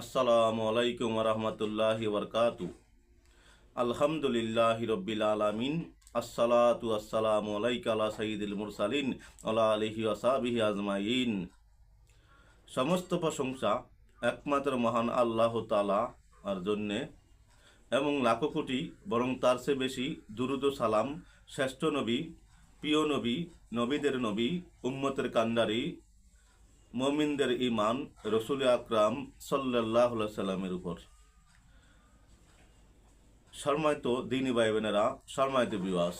আসসালামু আলাইকুম রহমতুল্লাহ বরকাতু আলহামদুলিল্লাহ রব্বিল আলামিন, আসসালাতু আসসালামু আলাইকা আলা সাইয়্যিদিল মুরসালিন আলা আলিহি ওয়াসাবিহি আজমাইন। সমস্ত প্রশংসা একমাত্র মহান আল্লাহ তাআলা আর জন্যে এবং লাখো কোটি, বরং তার চেয়ে বেশি দুরুদ সালাম শ্রেষ্ঠ নবী, প্রিয় নবী, নবীদের নবী, উম্মতের কান্ডারি মমিনদের ইমান রসুল আকরাম সাল্লাহ সাল্লামের উপর। শর্মায়িত দিনী ভাই বোনেরা শর্মায়িত বিবাস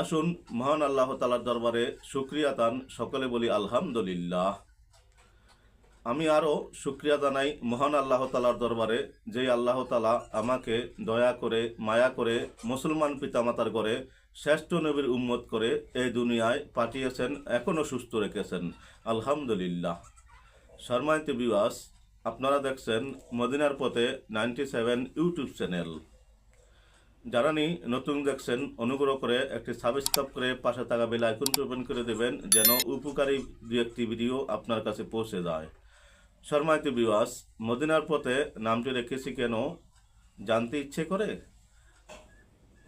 আসুন মহান আল্লাহ তালার দরবারে শুক্রিয়া দান। সকলে বলি আলহামদুলিল্লাহ। আমি আরও শুক্রিয়া জানাই মহান আল্লাহ তালার দরবারে যে আল্লাহ তালা আমাকে দয়া করে, মায়া করে মুসলমান পিতামাতার করে শ্রেষ্ঠ নবীর উম্মত করে এই দুনিয়ায় পাঠিয়েছেন এখনও সুস্থ রেখেছেন। আলহামদুলিল্লাহ। শর্মায়িত বিবাস আপনারা দেখছেন মদিনার পথে নাইনটি সেভেন ইউটিউব চ্যানেল। যারা নি নতুন দেখছেন, অনুগ্রহ করে একটি সাবস্ক্রাইব করে পাশে থাকা বেল আইকন ওপেন করে দেবেন, যেন উপকারী দু একটি ভিডিও আপনার কাছে পৌঁছে যায়। শর্মায়িত বিবাস মদিনার পথে নামটি রেখেছি কেন? জানতে ইচ্ছে করে?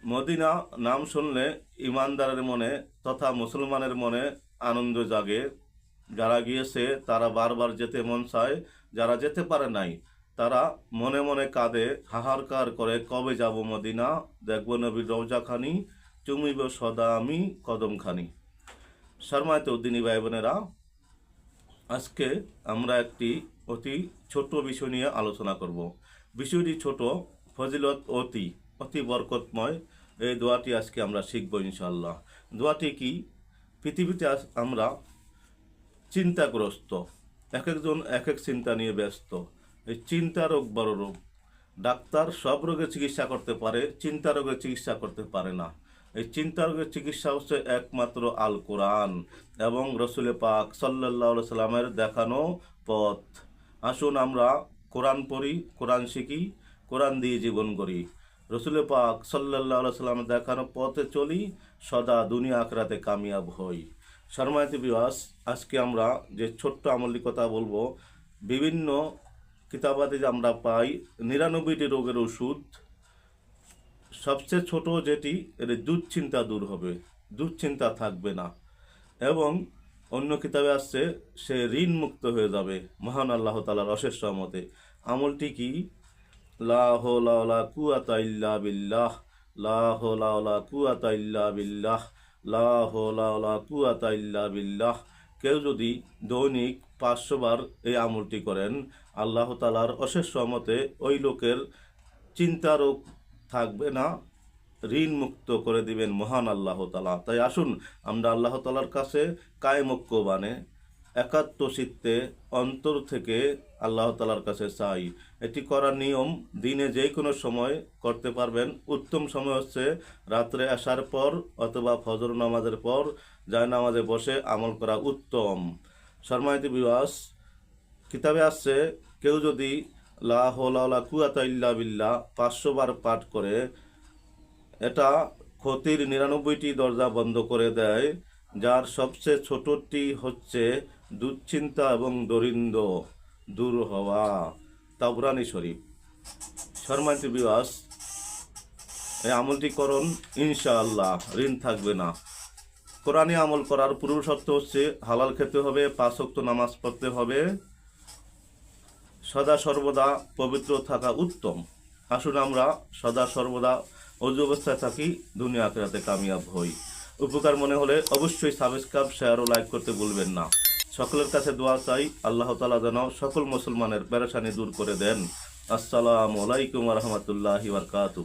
মদিনা নাম শুনলে ইমানদারের মনে তথা মুসলমানের মনে আনন্দ জাগে। যারা গিয়েছে, তারা বারবার যেতে মন চায়। যারা যেতে পারে নাই, তারা মনে মনে কাঁদে হাহারকার করে, কবে যাব মদিনা? দেখব নবীর রওজাখানি চুমিব সদা আমি কদমখানি। শর্মায়ত উদ্দিনী ভাই বোনেরা আজকে আমরা একটি অতি ছোট বিষয় নিয়ে আলোচনা করব। বিষয়টি ছোট, ফজিলত অতি। অতি বরকতময়। এই দোয়াটি আজকে আমরা শিখব ইনশাল্লাহ দোয়াটি কি? পৃথিবীতে আমরা চিন্তাগ্রস্ত এক একজন এক এক চিন্তা নিয়ে ব্যস্ত। এই চিন্তা রোগ বড় রোগ। ডাক্তার সব রোগের চিকিৎসা করতে পারে, চিন্তা রোগের চিকিৎসা করতে পারে না। এই চিন্তা রোগের চিকিৎসা হচ্ছে একমাত্র আল কোরআন এবং রসুলে পাক সাল্লাহ সাল্লামের দেখানো পথ। আসুন আমরা কোরআন পড়ি, কোরআন শিখি, কোরআন দিয়ে জীবন করি রসুলে পাক সাল্লাহ সাল্লাম দেখানো পথে চলি, সদা দুনিয়া আখরাতে কামিয়াব হই। শর্মায়তি বিবাস আজকে আমরা যে ছোট্ট আমলি কথা বলব, বিভিন্ন কিতাবাতে যে আমরা পাই, নিরানব্বইটি রোগের ওষুধ। সবচেয়ে ছোট যেটি, এর দুশ্চিন্তা দূর হবে, দুশ্চিন্তা থাকবে না। এবং অন্য কিতাবে আসছে, সে ঋণ মুক্ত হয়ে যাবে, মহান আল্লাহ তালার অশেষ রহমতে। আমলটি কি? লাহ লাউলা কুয়াতা ইল্লা বিল্লাহ লাহ লাউলা কুয়াতা ইল্লা বিল্লাহ লাহ লাউলা কুয়াতা ইল্লা বিল্লাহ। কেউ যদি দৈনিক পাঁচশো বার এই আমলটি করেন, আল্লাহ তালার অশেষ রহমতে ওই লোকের চিন্তা রোগ থাকবে না ঋণ মুক্ত করে দিবেন মহান আল্লাহ তালা তাই আসুন, আমরা আল্লাহ তালার কাছে কায়মক্য বানে একাত্ম চিত্তে অন্তর থেকে আল্লাহ তালার কাছে চাই। এটি করার নিয়ম, দিনে যে কোনো সময় করতে পারবেন। উত্তম সময় হচ্ছে রাত্রে আসার পর অথবা ফজর নামাজের পর যায় নামাজে বসে আমল করা উত্তম। শর্মায়তি বিবাস কিতাবে আসছে কেউ যদি লা হলা কুয়াতা ইল্লা বিল্লাহ পাঁচশো বার পাঠ করে, এটা ক্ষতির নিরানব্বইটি দরজা বন্ধ করে দেয়, যার সবচেয়ে ছোটটি হচ্ছে দুশ্চিন্তা এবং দরিদ্র দূর হওয়া। তাবরানি শরীফ। শর্মান্তি বিবাস এই আমলটি ইনশাআল্লাহ, ঋণ থাকবে না। কোরআনে আমল করার পূর্ব শর্ত হচ্ছে, হালাল খেতে হবে, পাঁচ ওয়াক্ত নামাজ পড়তে হবে। সদা সর্বদা পবিত্র থাকা উত্তম। আসুন আমরা সদা সর্বদা অজু অবস্থায় থাকি, দুনিয়া আখেরাতে কামিয়াব হই। উপকার মনে হলে অবশ্যই সাবস্ক্রাইব, শেয়ার ও লাইক করতে ভুলবেন না। সকলের কাছে দোয়া চাই, আল্লাহ তালা যেন সকল মুসলমানের পেরেশানি দূর করে দেন। আসসালামু আলাইকুম রহমতুল্লাহ বারকাতু